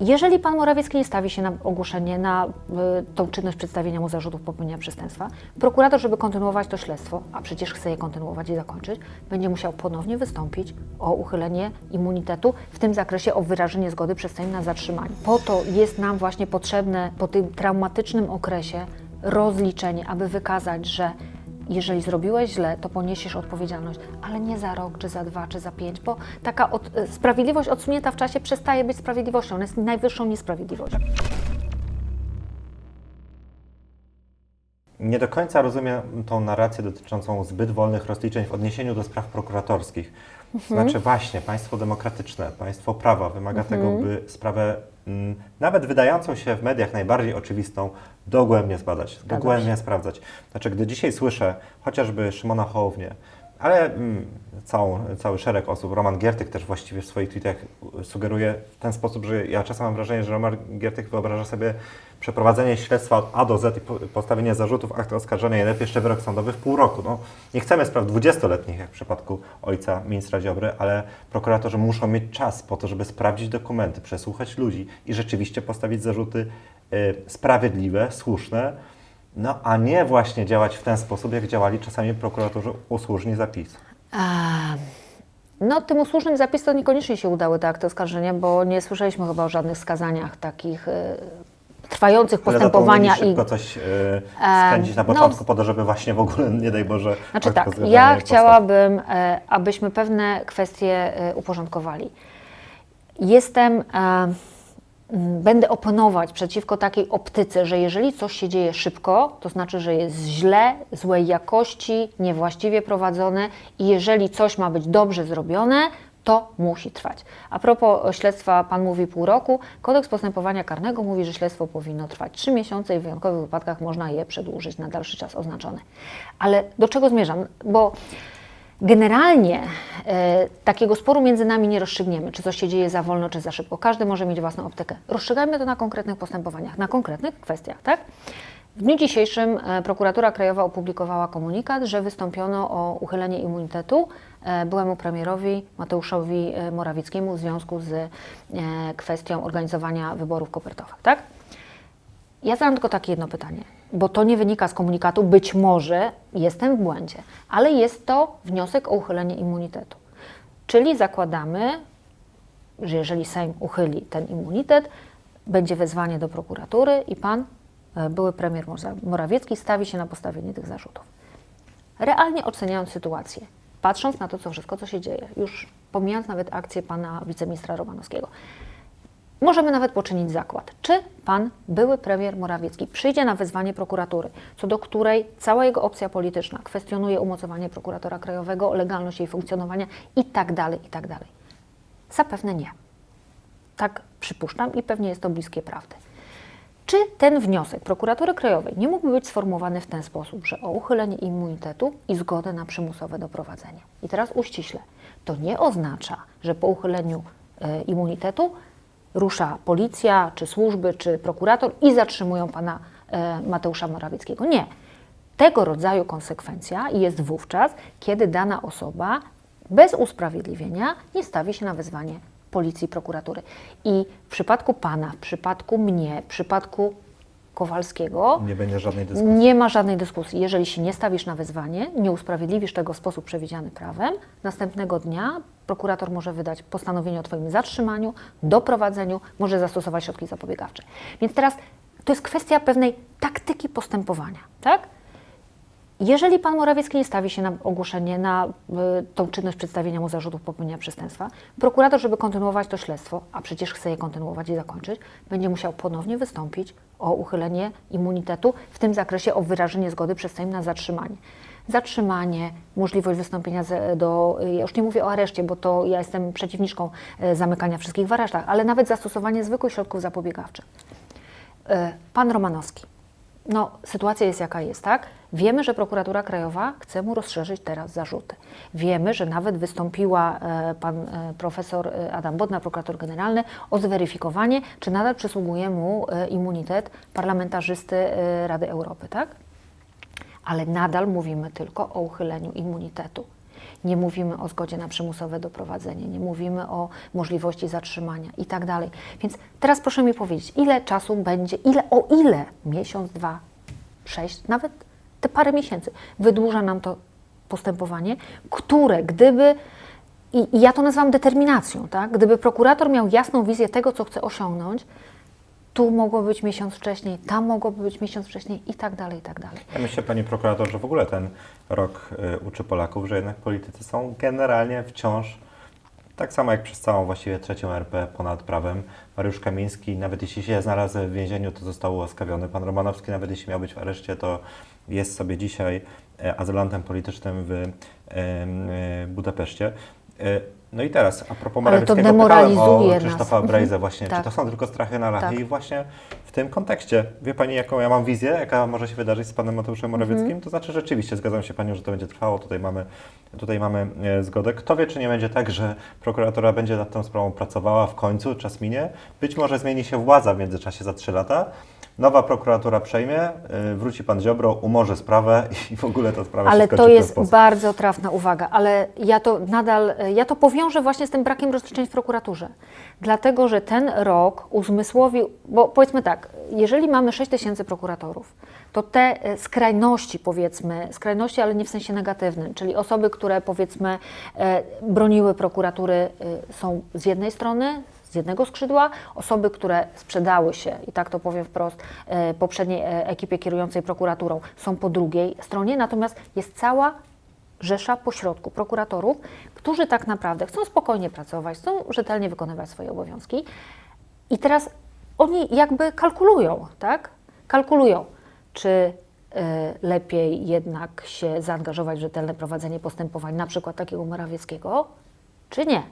Jeżeli pan Morawiecki nie stawi się na ogłoszenie, na y, tą czynność przedstawienia mu zarzutów popełnienia przestępstwa, prokurator, żeby kontynuować to śledztwo, a przecież chce je kontynuować i zakończyć, będzie musiał ponownie wystąpić o uchylenie immunitetu, w tym zakresie o wyrażenie zgody przez Sejm na zatrzymanie. Po to jest nam właśnie potrzebne po tym traumatycznym okresie rozliczenie, aby wykazać, że jeżeli zrobiłeś źle, to poniesiesz odpowiedzialność, ale nie za rok, czy za dwa, czy za pięć, bo taka od, e, sprawiedliwość odsunięta w czasie przestaje być sprawiedliwością, ona jest najwyższą niesprawiedliwością. Nie do końca rozumiem tą narrację dotyczącą zbyt wolnych rozliczeń w odniesieniu do spraw prokuratorskich. Znaczy właśnie, państwo demokratyczne, państwo prawa wymaga tego, by sprawę nawet wydającą się w mediach najbardziej oczywistą dogłębnie zbadać, dogłębnie sprawdzać. Znaczy, gdy dzisiaj słyszę chociażby Szymona Hołownię, ale mm, całą, cały szereg osób, Roman Giertych też właściwie w swoich tweetach sugeruje w ten sposób, że ja czasem mam wrażenie, że Roman Giertych wyobraża sobie przeprowadzenie śledztwa od A do Z i po- postawienie zarzutów, akt oskarżenia i najlepiej jeszcze wyrok sądowy w pół roku. No, nie chcemy spraw 20-letnich, jak w przypadku ojca ministra Ziobry, ale prokuratorzy muszą mieć czas po to, żeby sprawdzić dokumenty, przesłuchać ludzi i rzeczywiście postawić zarzuty y, sprawiedliwe, słuszne, no a nie właśnie działać w ten sposób, jak działali czasami prokuratorzy usłużni zapisu. No, tym usłużnym zapisom niekoniecznie się udały te akty oskarżenia, bo nie słyszeliśmy chyba o żadnych skazaniach takich e, trwających Ale to postępowania i szybko coś y, skręcić na no, początku po to, żeby właśnie w ogóle, nie daj Boże, Znaczy tak, oskarżenia ja chciałabym, e, abyśmy pewne kwestie e, uporządkowali. Jestem, e, m, będę oponować przeciwko takiej optyce, że jeżeli coś się dzieje szybko, to znaczy, że jest źle, złej jakości, niewłaściwie prowadzone i jeżeli coś ma być dobrze zrobione, to musi trwać. A propos śledztwa, Pan mówi pół roku, kodeks postępowania karnego mówi, że śledztwo powinno trwać trzy miesiące i w wyjątkowych wypadkach można je przedłużyć na dalszy czas oznaczony. Ale do czego zmierzam? Bo Generalnie e, takiego sporu między nami nie rozstrzygniemy, czy coś się dzieje za wolno, czy za szybko. Każdy może mieć własną optykę. Rozstrzygajmy to na konkretnych postępowaniach, na konkretnych kwestiach, tak? W dniu dzisiejszym e, Prokuratura Krajowa opublikowała komunikat, że wystąpiono o uchylenie immunitetu e, byłemu premierowi Mateuszowi Morawieckiemu w związku z kwestią organizowania wyborów kopertowych, tak? Ja zadam tylko takie jedno pytanie, bo to nie wynika z komunikatu, być może jestem w błędzie, ale jest to wniosek o uchylenie immunitetu. Czyli zakładamy, że jeżeli Sejm uchyli ten immunitet, będzie wezwanie do prokuratury i pan, e, były premier Morawiecki, stawi się na postawienie tych zarzutów. Realnie oceniając sytuację, patrząc na to, co wszystko, co się dzieje, już pomijając nawet akcję pana wiceministra Romanowskiego, Możemy nawet poczynić zakład. Czy pan, były premier Morawiecki, przyjdzie na wezwanie prokuratury, co do której cała jego opcja polityczna kwestionuje umocowanie prokuratora krajowego, legalność jej funkcjonowania i tak dalej, i tak? Zapewne nie. Tak przypuszczam i pewnie jest to bliskie prawdy. Czy ten wniosek prokuratury krajowej nie mógłby być sformułowany w ten sposób, że o uchylenie immunitetu i zgodę na przymusowe doprowadzenie? I teraz uściśle. To nie oznacza, że po uchyleniu e, immunitetu rusza policja, czy służby, czy prokurator i zatrzymują pana e, Mateusza Morawieckiego. Nie. Tego rodzaju konsekwencja jest wówczas, kiedy dana osoba bez usprawiedliwienia nie stawi się na wezwanie policji prokuratury. I w przypadku pana, w przypadku mnie, w przypadku Kowalskiego Nie będzie żadnej dyskusji. nie ma żadnej dyskusji. Jeżeli się nie stawisz na wezwanie, nie usprawiedliwisz tego w sposób przewidziany prawem, następnego dnia prokurator może wydać postanowienie o Twoim zatrzymaniu, doprowadzeniu, może zastosować środki zapobiegawcze. Więc teraz to jest kwestia pewnej taktyki postępowania, tak? Jeżeli pan Morawiecki nie stawi się na ogłoszenie, na y, tą czynność przedstawienia mu zarzutów popełnienia przestępstwa, prokurator, żeby kontynuować to śledztwo, a przecież chce je kontynuować i zakończyć, będzie musiał ponownie wystąpić o uchylenie immunitetu, w tym zakresie o wyrażenie zgody przez Sejm na zatrzymanie. Zatrzymanie, możliwość wystąpienia do, ja już nie mówię o areszcie, bo to ja jestem przeciwniczką e, zamykania wszystkich w aresztach, ale nawet zastosowanie zwykłych środków zapobiegawczych. Pan Romanowski. No, sytuacja jest jaka jest, tak? Wiemy, że prokuratura krajowa chce mu rozszerzyć teraz zarzuty. Wiemy, że nawet wystąpiła e, pan e, profesor e, Adam Bodnar, prokurator generalny, o zweryfikowanie, czy nadal przysługuje mu immunitet parlamentarzysty Rady Europy, tak? Ale nadal mówimy tylko o uchyleniu immunitetu. Nie mówimy o zgodzie na przymusowe doprowadzenie, nie mówimy o możliwości zatrzymania i tak dalej. Więc teraz proszę mi powiedzieć, ile czasu będzie, ile, o ile miesiąc, dwa, sześć, nawet te parę miesięcy wydłuża nam to postępowanie, które gdyby, i, ja to nazywam determinacją, tak? gdyby prokurator miał jasną wizję tego, co chce osiągnąć, tu mogło być miesiąc wcześniej, tam mogłoby być miesiąc wcześniej i tak dalej, i tak dalej. Ja myślę, panie prokurator, że w ogóle ten rok y, uczy Polaków, że jednak politycy są generalnie wciąż, tak samo jak przez całą właściwie trzecią RP ponad prawem. Mariusz Kamiński, nawet jeśli się znalazł w więzieniu, to został ułaskawiony. Pan Romanowski, nawet jeśli miał być w areszcie, to jest sobie dzisiaj e, azylantem politycznym w e, Budapeszcie. No i teraz, a propos Ale to Morawieckiego, pytałem o demoralizuje nas. Krzysztofa Mhm. Brejza właśnie, Tak. czy to są tylko strachy na lachy Tak. i właśnie w tym kontekście, wie Pani, jaką ja mam wizję, jaka może się wydarzyć z Panem Mateuszem Morawieckim? Mhm. To znaczy rzeczywiście, zgadzam się Panią, że to będzie trwało, tutaj mamy, tutaj mamy e, zgodę. Kto wie, czy nie będzie tak, że prokuratora będzie nad tą sprawą pracowała w końcu, czas minie. Być może zmieni się władza w międzyczasie za trzy lata. Nowa prokuratura przejmie, e, wróci Pan Ziobro, umorzy sprawę i w ogóle ta sprawa Ale się to jest bardzo trafna uwaga, ale ja to nadal, ja to powiążę właśnie z tym brakiem rozliczeń w prokuraturze. Dlatego, że ten rok uzmysłowił, bo powiedzmy tak, jeżeli mamy 6 tysięcy prokuratorów, to te e, skrajności powiedzmy, skrajności, ale nie w sensie negatywnym, czyli osoby, które powiedzmy broniły prokuratury są z jednej strony, z jednego skrzydła, osoby, które sprzedały się, i tak to powiem wprost, e, poprzedniej e, ekipie kierującej prokuraturą, są po drugiej stronie, natomiast jest cała rzesza pośrodku prokuratorów, którzy tak naprawdę chcą spokojnie pracować, chcą rzetelnie wykonywać swoje obowiązki. I teraz oni jakby kalkulują, tak? Kalkulują, czy y, lepiej jednak się zaangażować w rzetelne prowadzenie postępowań, na przykład takiego Morawieckiego, czy nie.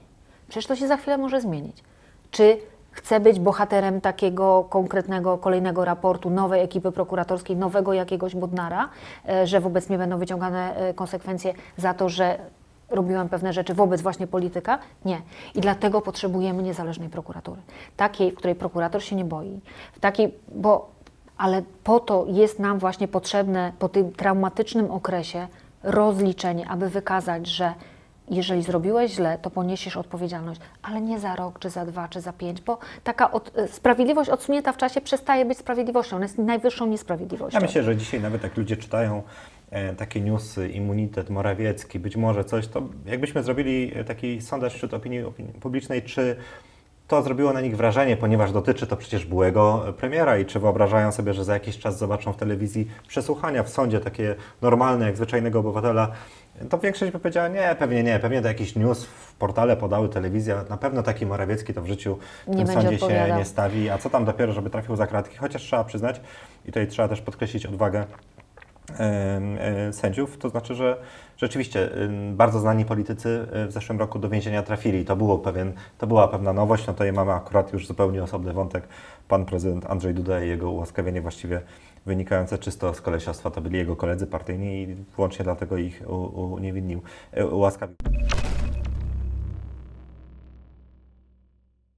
Przecież to się za chwilę może zmienić. Czy chce być bohaterem takiego konkretnego kolejnego raportu nowej ekipy prokuratorskiej, nowego jakiegoś Bodnara, e, że wobec mnie będą wyciągane e, konsekwencje za to, że robiłam pewne rzeczy wobec właśnie polityka? Nie. I dlatego potrzebujemy niezależnej prokuratury. Takiej, w której prokurator się nie boi. W takiej, bo, ale po to jest nam właśnie potrzebne po tym traumatycznym okresie rozliczenie, aby wykazać, że jeżeli zrobiłeś źle, to poniesiesz odpowiedzialność, ale nie za rok, czy za dwa, czy za pięć, bo taka od, e, sprawiedliwość odsunięta w czasie przestaje być sprawiedliwością, ona jest najwyższą niesprawiedliwością. Ja myślę, że dzisiaj nawet jak ludzie czytają e, takie newsy, immunitet Morawiecki, być może coś, to jakbyśmy zrobili e, taki sondaż wśród opinii, opinii publicznej, czy to zrobiło na nich wrażenie, ponieważ dotyczy to przecież byłego e, premiera i czy wyobrażają sobie, że za jakiś czas zobaczą w telewizji przesłuchania w sądzie takie normalne, jak zwyczajnego obywatela, to większość by powiedziała, nie, pewnie nie, pewnie to jakiś news w portale podały telewizja, na pewno taki Morawiecki to w życiu w Nie tym sądzie się nie stawi, a co tam dopiero, żeby trafił za kratki, chociaż trzeba przyznać, i tutaj trzeba też podkreślić odwagę sędziów, to znaczy, że rzeczywiście bardzo znani politycy e, w zeszłym roku do więzienia trafili. To, było pewien, to była pewna nowość, no tutaj mamy akurat już zupełnie osobny wątek. Pan prezydent Andrzej Duda i jego ułaskawienie właściwie wynikające czysto z kolesiostwa, to byli jego koledzy partyjni i wyłącznie dlatego ich uniewinnił, e, ułaskawił.